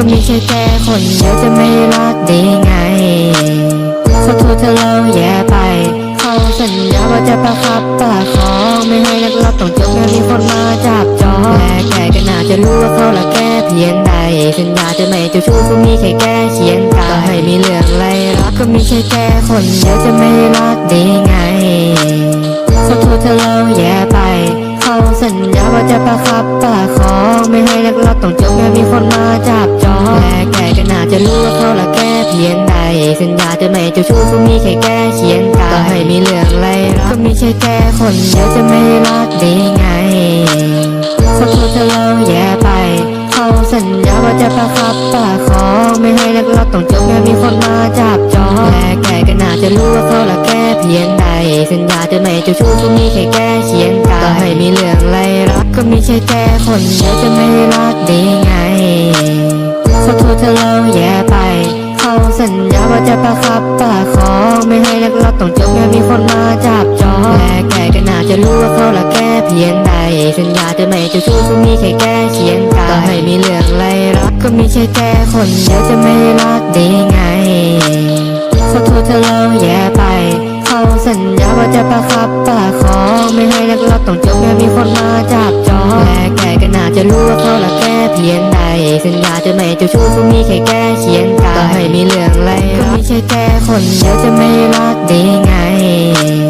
ก็ม่ใช่แค่คนเดียวจะไม่รักได้ไง ขอโทษถ้าเราแย่ไป เขาสัญญาว่าจะประคับประคองไม่ให้นักลับต้องจบแม้มีคนมาจับจองและแกก็น่าจะรู้ว่าเขาละแก้เพียงใดสัญญาจะไม่จ้าชู้ก็มีแค่แก้เคียงกายให้มีเรื่องไรรักก็ม่ใช่แค่คนเดียวจะไม่รัก รับประคองไม่ให้นักลับต้องจบแม้มีคนมาจับจองและแกก็น่าจะรู้ว่าเขาละแก้เพียงใดสัญญาจะไม่เจ้าชู้ก็มีแค่แก้เคียงกายให้มีเรื่องไรรักก็ม่ใช่แค่คนเดียวจะไม่รักได้ไงขอโทษถ้าเราแย่ไปเขาสัญญาว่าจะประคับประคองไม่ให้นักลับต้องจบแม้มีคนมาจับจองและแกก็น่าจะรู้ว่าเขาละแก้เพียงใดสัญญาจะไม่เจ้าชู้ก็มีแค่แก้เคียงกายให้มีเรื่องไรรัก ก็ม่ใช่แค่คนเดียวจะไม่รักได้ไงขอโทษถ้าเราแย่ไป เขาสัญญาว่าจะประคับประคองไม่ให้นักลับต้องจบแม้มีคนมาจับจองและแกก็น่าจะรู้ว่าเขาละแก้เพียงใดสัญญาจะไม่จ้าชู้ก็มีแค่แก้เคียงกายให้มีเรื่องไรรักก็ม่ใช่แค่คนเดียวจะไม่รักได้ไงขอโทษถ้าเราแย่ไปเขาสัญญาว่าจะประคับประคองไม่ให้นักลับต้องจบแม้มีคนมาจับจ และแกก็น่าจะรู้ว่าเขาละแกเพียงใดสัญญาจะไม่เจ้าชู้ก็มีแค่แกเขียนกายให้มีเรื่องไรก็ไม่ใช่แค่คนเดียวจะไม่รักได้ไง